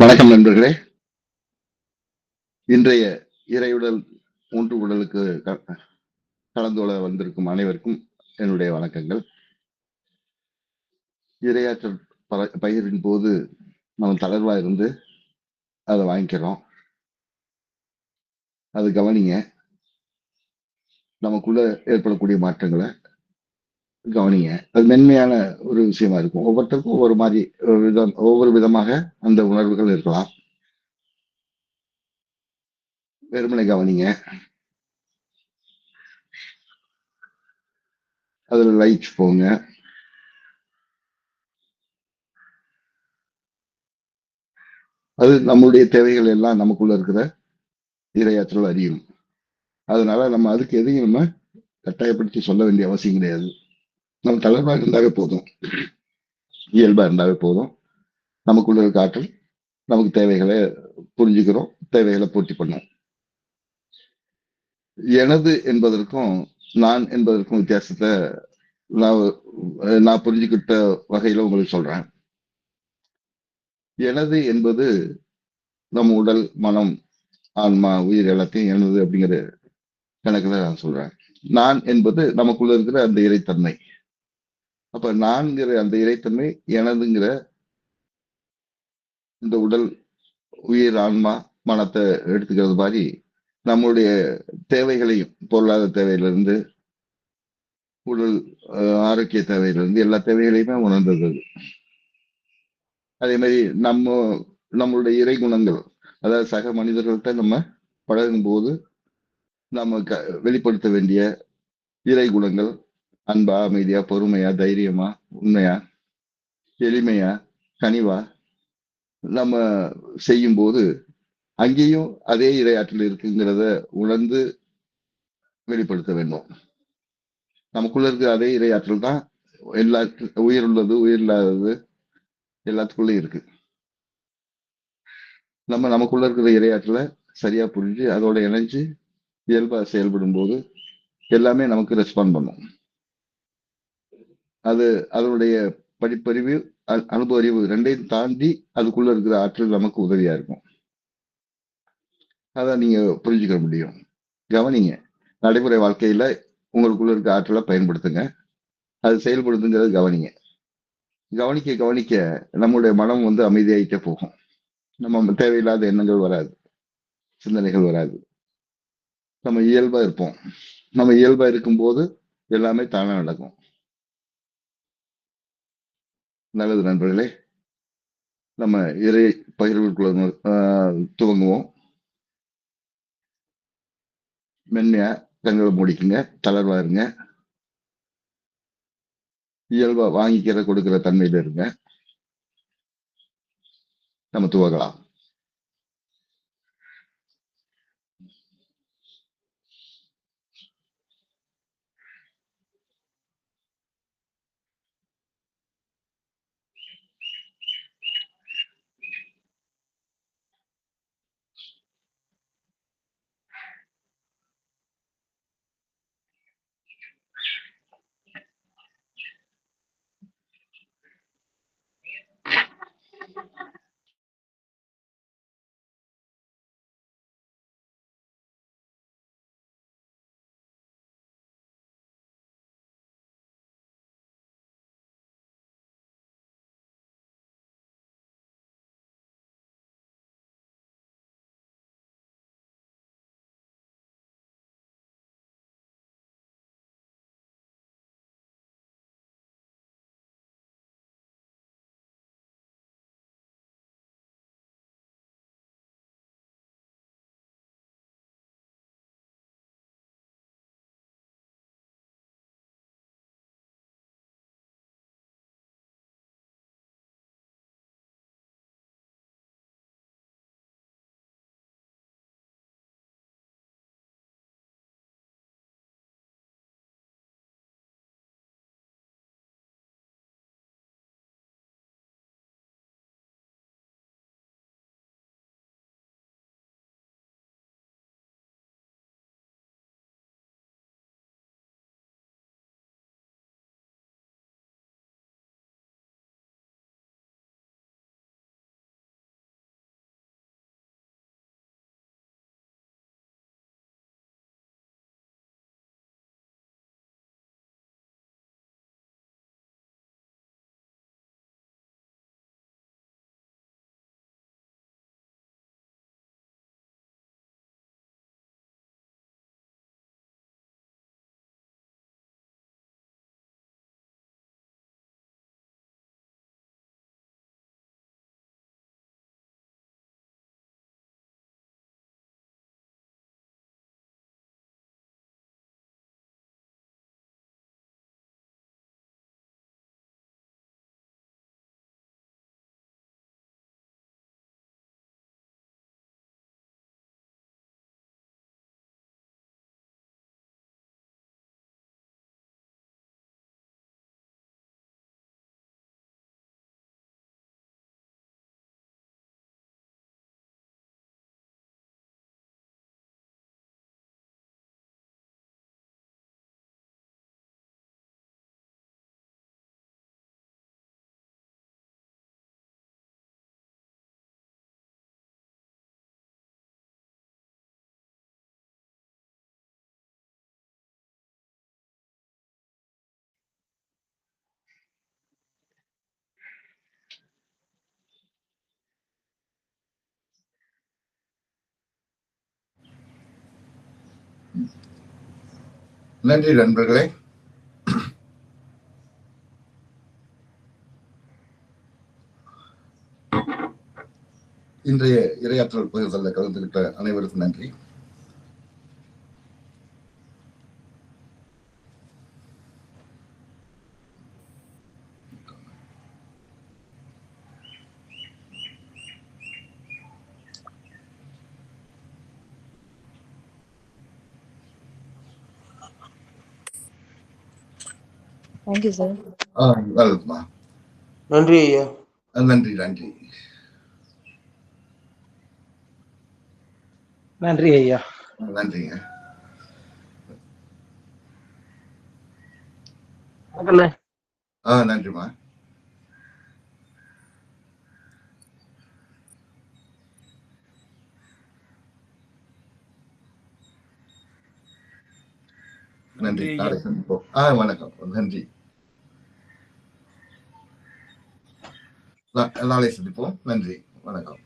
வணக்கம் நண்பர்களே. இன்றைய இறையுடல் மூன்று உடலுக்கு க- கலந்து கொள்ள வந்திருக்கும் அனைவருக்கும் என்னுடைய வணக்கங்கள். இரையாற்றல் பயிரின் போது நம்ம தளர்வா இருந்து அதை வாங்கிக்கிறோம். அது கவனிங்க. நமக்குள்ள ஏற்படக்கூடிய மாற்றங்களை கவனிங்க. அது மென்மையான ஒரு விஷயமா இருக்கும். ஒவ்வொருத்தருக்கும் ஒவ்வொரு மாதிரி ஒரு விதம் ஒவ்வொரு விதமாக அந்த உணர்வுகள் இருக்கலாம். வெறுமனை கவனிங்க. அதுல லைட் போங்க. அது நம்மளுடைய தேவைகள் எல்லாம் நமக்குள்ள இருக்கிற இரையாற்றல் அறியும். அதனால நம்ம அதுக்கு எதையும் நம்ம கட்டாயப்படுத்தி சொல்ல வேண்டிய அவசியம் கிடையாது. நம்ம தளர்வா இருந்தாவே போதும். இயல்பா இருந்தாவே போதும். நமக்குள்ள இருக்க ஆற்றல் நமக்கு தேவைகளை புரிஞ்சுக்கிறோம் தேவைகளை பூர்த்தி பண்ணும் எனது என்பதற்கும் நான் என்பதற்கும் வித்தியாசத்தை நான் நான் புரிஞ்சுக்கிட்ட வகையில உங்களுக்கு சொல்றேன். எனது என்பது நம்ம உடல் மனம் ஆன்மா உயிர் எல்லாத்தையும் எனது அப்படிங்கிற கணக்குல நான் சொல்றேன். நான் என்பது நமக்குள்ள இருக்கிற அந்த இறைத்தன்மை. அப்ப நான்கிற அந்த இறைத்தன்மை எனதுங்கிற இந்த உடல் உயிர் ஆன்மா மனத்தை எடுத்துக்கிறது மாதிரி நம்மளுடைய தேவைகளையும் பொருளாதார தேவையிலிருந்து உடல் ஆரோக்கிய தேவையிலிருந்து எல்லா தேவைகளையுமே உணர்ந்தது. அதே மாதிரி நம்ம நம்மளுடைய இறை குணங்கள் அதாவது சக மனிதர்கள்ட்ட நம்ம பழகும் போது நம்ம க வெளிப்படுத்த வேண்டிய இறை குணங்கள் அன்பா அமைதியா பொறுமையா தைரியமா உண்மையா எளிமையா கனிவா நம்ம செய்யும்போது அங்கேயும் அதே இரையாற்றல் இருக்குங்கிறத உணர்ந்து வெளிப்படுத்த வேண்டும். நமக்குள்ள இருக்கிற அதே இரையாற்றல் தான் எல்லா உயிர் உள்ளது உயிர் இல்லாதது எல்லாத்துக்குள்ளேயும் இருக்கு. நம்ம நமக்குள்ள இருக்கிற இரையாற்றலை சரியா புரிஞ்சு அதோட இணைஞ்சு இயல்பா செயல்படும் போது எல்லாமே நமக்கு ரெஸ்பாண்ட் பண்ணும். அது அதனுடைய படிப்பறிவு அனுபவ அறிவு ரெண்டையும் தாண்டி அதுக்குள்ள இருக்கிற ஆற்றல் நமக்கு உதவியா இருக்கும். அதை நீங்க புரிஞ்சுக்க முடியும். கவனிங்க. நடைமுறை வாழ்க்கையில உங்களுக்குள்ள இருக்க ஆற்றலை பயன்படுத்துங்க. அது செயல்படுத்துங்கிறது கவனிங்க. கவனிக்க கவனிக்க நம்முடைய மனம் வந்து அமைதியாயிட்டே போகும். நம்ம தேவையில்லாத எண்ணங்கள் வராது. சிந்தனைகள் வராது. நம்ம இயல்பா இருப்போம். நம்ம இயல்பா இருக்கும்போது எல்லாமே தானா நடக்கும். நல்லது நண்பர்களே. நம்ம இறை பகிர்வுக்குள்ள துவங்குவோம். மென்மையா கண்களை முடிக்குங்க தளர்வா இருங்க. இயல்பா வாங்கிக்கிற கொடுக்கிற தன்மையில இருங்க. நம்ம துவங்கலாம். நன்றி நண்பர்களே. இன்றைய இரையாற்றல் பகிர்தலில் கலந்துகிட்ட அனைவருக்கும் நன்றி. தேங்க்யூ சார் நன்றி ஐயா. நன்றி நன்றி. நன்றி ஐயா. நன்றிங்க. ஆ நன்றிம்மா. நன்றி. நாளை சந்திப்போம். ஆ வணக்கம். நன்றி. நாளை சந்திப்போம் நன்றி. வணக்கம்.